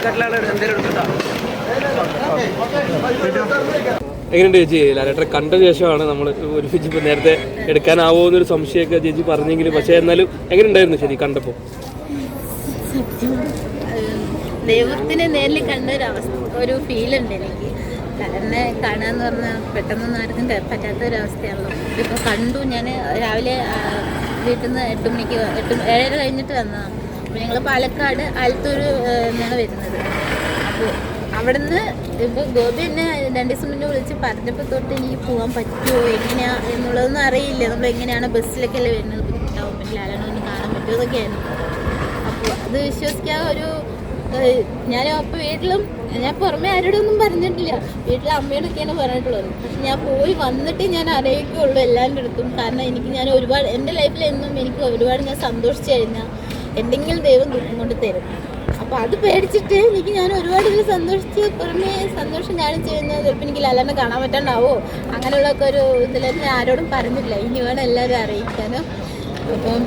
പാലക്കാട്ടിലാണ് എന്തെങ്കിലും എടുത്തിട്ടാ എങ്ങനെയുണ്ട് ചേച്ചി? ലാലേട്ടനെ കണ്ട ശേഷമാണ് നമ്മൾ ഒരു ഒരുമിച്ച് ഇപ്പം നേരത്തെ എടുക്കാനാവോ എന്നൊരു സംശയമൊക്കെ ചേച്ചി പറഞ്ഞെങ്കിലും പക്ഷേ എന്നാലും എങ്ങനെ ഉണ്ടായിരുന്നു ശരി കണ്ടപ്പോൾ ദൈവത്തിനെ നേരിൽ കണ്ട ഒരു അവസ്ഥ ഒരു ഫീൽ ഉണ്ട് എനിക്ക്. കലറിനെ കാണാന്ന് പറഞ്ഞാൽ പെട്ടെന്നൊന്നും ആർക്കും പറ്റാത്ത ഒരു അവസ്ഥയാണല്ലോ ഇപ്പോൾ കണ്ടു ഞാൻ രാവിലെ വീട്ടിൽ നിന്ന് എട്ട് മണിക്ക് എട്ട് ഏഴര കഴിഞ്ഞിട്ട് വന്നതാണ് അപ്പോൾ ഞങ്ങൾ പാലക്കാട് ആലത്തൂർ നിന്നാണ് വരുന്നത്. അപ്പോൾ അവിടുന്ന് ഇപ്പോൾ ഗോപി എന്നെ രണ്ട് ദിവസം മുന്നേ വിളിച്ച് പറഞ്ഞപ്പോൾ തൊട്ട് എനിക്ക് പോകാൻ പറ്റുമോ എങ്ങനെയാണ് എന്നുള്ളതൊന്നും അറിയില്ല. നമ്മൾ എങ്ങനെയാണ് ബസ്സിലൊക്കെ അല്ലേ വരുന്നത്? ബുദ്ധിമുട്ടാവും. പിന്നെ ഒന്ന് കാണാൻ പറ്റുമോ എന്നൊക്കെയായിരുന്നു അപ്പോൾ അത് വിശ്വസിക്കാൻ ഒരു ഞാൻ അപ്പോൾ വീട്ടിലും ഞാൻ പുറമെ ആരോടൊന്നും പറഞ്ഞിട്ടില്ല. വീട്ടിലെ അമ്മയോടൊക്കെയാണ് പറഞ്ഞിട്ടുള്ളത്. പക്ഷെ ഞാൻ പോയി വന്നിട്ട് ഞാൻ അറിയിക്കുള്ളൂ എല്ലാവരുടെ അടുത്തും കാരണം എനിക്ക് ഞാൻ ഒരുപാട് എന്റെ ലൈഫിൽ എന്നും എനിക്ക് ഒരുപാട് ഞാൻ സന്തോഷിച്ചു കഴിഞ്ഞാൽ എന്തെങ്കിലും ദൈവം ദുഃഖം കൊണ്ട് തരും. അപ്പോൾ അത് പേടിച്ചിട്ട് എനിക്ക് ഞാൻ ഒരുപാട് ഇതിൽ സന്തോഷിച്ച് പുറമേ സന്തോഷം ഞാനും ചെയ്യുന്നത് ചിലപ്പോൾ എനിക്ക് ലാലാനെ കാണാൻ പറ്റാണ്ടാവോ? അങ്ങനെയുള്ളൊക്കെ ഒരു ഇതിലെന്നെ ആരോടും പറഞ്ഞില്ല. ഇനി വേണം എല്ലാവരും അറിയിക്കാനും. അപ്പം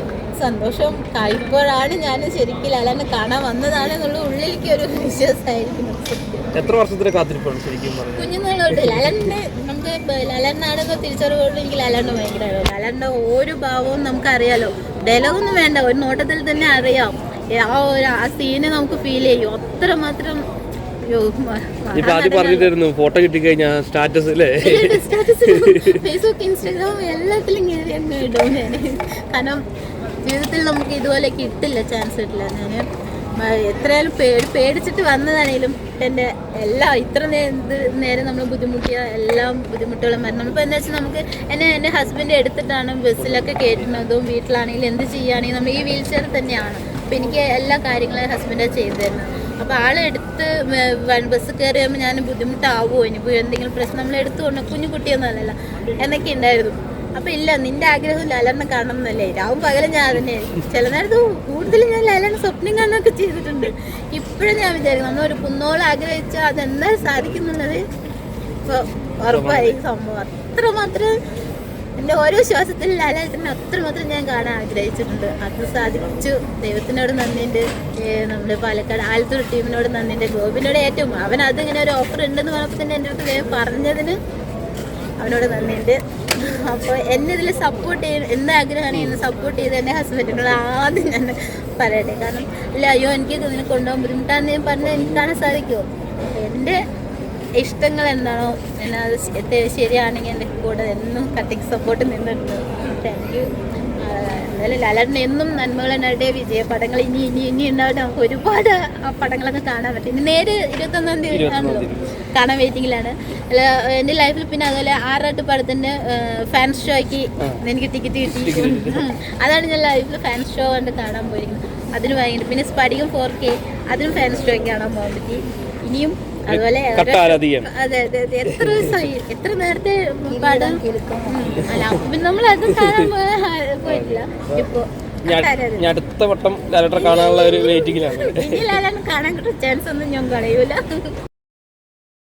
സന്തോഷം കഴിക്കുമ്പോഴാണ് ഞാൻ ശരിക്കും ലാലാനെ കാണാൻ വന്നതാണ് എന്നുള്ള ഉള്ളിലേക്ക് ഒരു വിശ്വാസമായിരിക്കുന്നു. എത്ര വർഷത്തിലെ കാത്തിരിപ്പാണ് ശരിക്കും കുഞ്ഞുങ്ങളോട് ലാലാന്റെ നമുക്ക് ലാലാനാണെന്നോ തിരിച്ചറിവുകൊണ്ട് എനിക്ക് ലാലാണ്ട് ഭയങ്കര ലാലാന്റെ ഓരോ ഭാവവും നമുക്കറിയാലോ. ഡയലോഗൊന്നും വേണ്ട ഒരു നോട്ടത്തിൽ തന്നെ അറിയാം. ആ ഒരു ആ സീന് നമുക്ക് ഫീൽ ചെയ്യും. അത്രമാത്രം മാത്രം ഇപ്പൊ ആദ്യം ഫോട്ടോ കിട്ടിക്കഴിഞ്ഞാൽ സ്റ്റാറ്റസ് അല്ലേ ഫേസ്ബുക്ക് ഇൻസ്റ്റാഗ്രാം എല്ലാത്തിലും കയറി അങ്ങ് ഇടും ഞാൻ കാരണം ജീവിതത്തിൽ നമുക്ക് ഇതുപോലെ കിട്ടില്ല ചാൻസ് കിട്ടില്ല ഞാൻ എത്രയായാലും പേടി പേടിച്ചിട്ട് വന്നതാണേലും എന്റെ എല്ലാ ഇത്ര നേരം നമ്മൾ ബുദ്ധിമുട്ടിയ എല്ലാം ബുദ്ധിമുട്ടുകളും വരണം ഇപ്പൊ എന്താ വെച്ചാൽ നമുക്ക് എന്നെ എന്റെ ഹസ്ബൻഡ് എടുത്തിട്ടാണ് ബസ്സിലൊക്കെ കയറ്റുന്നതും വീട്ടിലാണെങ്കിലും എന്ത് ചെയ്യുകയാണെങ്കിലും നമ്മൾ ഈ വീൽ ചെയർ തന്നെയാണ്. അപ്പോൾ എനിക്ക് എല്ലാ കാര്യങ്ങളും ഹസ്ബൻഡാണ് ചെയ്തു തരുന്നത്. അപ്പോൾ ആളെടുത്ത് ബസ് കയറിയാകുമ്പോൾ ഞാൻ ബുദ്ധിമുട്ടാവുമോ ഇനി എന്തെങ്കിലും പ്രശ്നം നമ്മൾ എടുത്തുകൊണ്ട് കുഞ്ഞു കുട്ടിയൊന്നും അല്ലല്ലോ. എന്നൊക്കെ ഉണ്ടായിരുന്നു. അപ്പോൾ ഇല്ല നിന്റെ ആഗ്രഹം ലാലറിനെ കാണണം എന്നല്ലേ രാവും പകലും ഞാൻ തന്നെ ചില നേരത്ത് കൂടുതലും ഞാൻ ലാലറിനെ സ്വപ്നം കാണുകയൊക്കെ ചെയ്തിട്ടുണ്ട്. ഇപ്പോഴും ഞാൻ വിചാരിക്കും നമ്മൾ ഒരു കുന്നോളം ആഗ്രഹിച്ചാൽ അതെന്താ സാധിക്കുന്നുള്ളത്? ഇപ്പൊ ഉറപ്പായി സംഭവം അത്രമാത്രം എന്റെ ഓരോ ശ്വാസത്തിൽ ലാലേട്ടനെ അത്രമാത്രം ഞാൻ കാണാൻ ആഗ്രഹിച്ചിട്ടുണ്ട്. അത് സാധിച്ചു. ദൈവത്തിനോട് നന്ദിയുണ്ട്. നമ്മുടെ പാലക്കാട് ആലത്തൂർ ടീമിനോട് നന്ദിയുണ്ട്. ഗോപിനോട് ഏറ്റവും അവൻ അതിങ്ങനെ ഒരു ഓഫർ ഉണ്ടെന്ന് പറഞ്ഞപ്പോൾ തന്നെ എന്റെ അടുത്ത് വേഗം പറഞ്ഞതിന് അവനോട് നന്ദിയുണ്ട്. അപ്പോൾ എന്നെ ഇതിൽ സപ്പോർട്ട് ചെയ്യും എന്ത് ആഗ്രഹമാണ് എന്നെ സപ്പോർട്ട് ചെയ്ത് എന്റെ ഹസ്ബൻഡിനോട് ആദ്യം ഞാൻ പറയട്ടെ. കാരണം ഇല്ല അയ്യോ എനിക്ക് ഇതിനെ കൊണ്ടുപോകാൻ ബുദ്ധിമുട്ടാന്ന് ഞാൻ പറഞ്ഞാൽ എനിക്ക് കാണാൻ സാധിക്കുമോ എന്റെ ഇഷ്ടങ്ങൾ എന്താണോ എന്നെ അത് ശരിയാണെങ്കിൽ എന്റെ കൂടെ എന്നും കത്തിക്ക് സപ്പോർട്ട് നിന്നിട്ടുണ്ട്. താങ്ക് യു എന്തായാലും ലാലേട്ടൻ എന്നും നന്മകൾ വിജയപടങ്ങൾ വിജയ പടങ്ങൾ ഇനി ഇനി ഇനി ഉണ്ടാവട്ടെ നമുക്ക് ഒരുപാട് പടങ്ങളൊക്കെ കാണാൻ പറ്റും. ഇനി നേര് ഇരുപത്തൊന്നാം തീയതി ആണല്ലോ. കാണാൻ വെയിറ്റിങ്ങിലാണ്. അല്ല എന്റെ ലൈഫിൽ പിന്നെ അതുപോലെ ആറാട്ട് പടത്തിന്റെ ഫാൻസ് ഷോയ്ക്ക് എനിക്ക് ടിക്കറ്റ് കിട്ടി. അതാണ് ഞാൻ ലൈഫിൽ ഫാൻസ് ഷോ കണ്ട് കാണാൻ പോയിരിക്കുന്നത്. അതിന് ഭയങ്കര പിന്നെ സ്പടികം ഫോർ കെ അതിനും ഫാൻസ് ഷോയ്ക്ക് കാണാൻ പോകാൻ പറ്റി. ഇനിയും അതുപോലെ കട്ട ആരാധികയാണ് അതെ അതെ അതെ. എത്ര ദിവസമായി? എത്ര നേരത്തെ പടം അല്ല അപ്പൊ നമ്മൾ അത് കാണാൻ പോയിട്ടില്ല. ഇപ്പൊ ഞാൻ അടുത്ത വട്ടം ലാലേട്ടനെ കാണാനുള്ള ഒരു വെയിറ്റിംഗിലാണ് ഇനി കാണാൻ കിട്ടുന്ന ചാൻസ് ഒന്നും ഞാൻ കളയൂല.